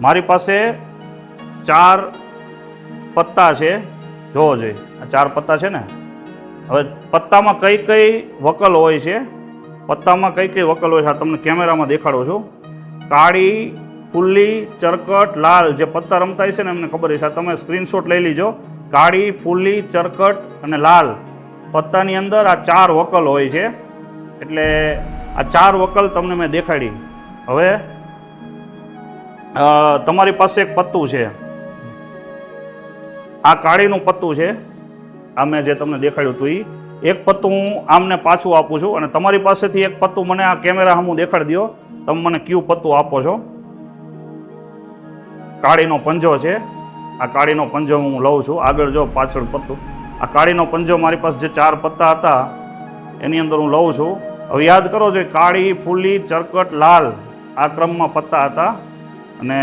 મારી પાસે ચાર પત્તા છે. જોવો જોઈએ, આ ચાર પત્તા છે ને? હવે પત્તામાં કઈ કઈ વકલ હોય છે? પત્તામાં કઈ કઈ વકલ હોય છે? આ તમને કેમેરામાં દેખાડું છું. કાળી ફુલ્લી ચરકટ, લાલ જે પત્તા રમતા હશે ને એમને ખબર હશે તમે સ્ક્રીનશોટ લઈ લીજો. કાળી ફુલ્લી ચરકટ અને લાલ પત્તાની અંદર આ ચાર વકલ હોય છે. એટલે આ ચાર વકલ તમને મેં દેખાડી. હવે તમારી પાસે એક પત્તું છે. આ કાળીનું પત્તું છે. આ મેં જે તમને દેખાડ્યું હતું એ એક પત્તું હું આમને પાછું આપું છું અને તમારી પાસેથી એક પત્તું મને આ કેમેરા હું દેખાડી દો તમે મને કયું પત્તું આપો છો? કાળીનો પંજો છે. આ કાળીનો પંજો હું લઉં છું. આગળ જો પાછળ પત્તું. આ કાળીનો પંજો મારી પાસે જે ચાર પત્તા હતા, એની અંદર હું લઉં છું. હવે યાદ કરો છો કાળી, ફૂલી, ચરકટ, લાલ આ ક્રમમાં પત્તા હતા. અને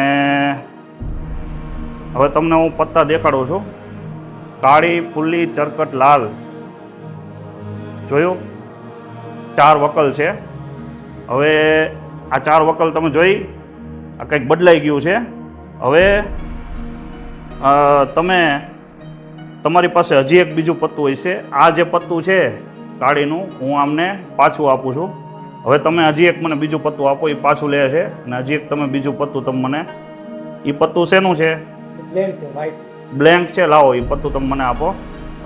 હવે તમને હું પત્તા દેખાડું છું. કાળી ફુલ્લી ચરકટ, લાલ. જોયું? ચાર વકલ છે. હવે આ ચાર વકલ તમે જોઈ? આ કંઈક બદલાઈ ગયું છે. હવે તમે, તમારી પાસે હજી એક બીજું પત્તું છે આ જે પત્તું છે કાળીનું, હું આમને પાછું આપું છું. હવે તમે હજી એક મને બીજું પત્તું આપો એ પાછું લે છે. અને હજી એક તમે બીજું પત્તું તમે મને એ પત્તું શેનું છે? બ્લેન્ક છે લાવો એ પત્તું તમે મને આપો.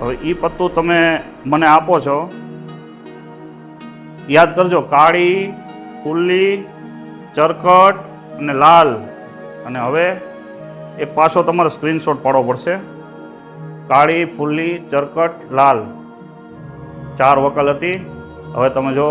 હવે એ પત્તું તમે મને આપો છો. યાદ કરજો કાળી ફુલ્લી ચરકટ અને લાલ. અને હવે એક પાછો તમારે સ્ક્રીનશોટ પાડવો પડશે. કાળી ફુલ્લી ચરકટ લાલ. ચાર વકલ હતી. હવે તમે જો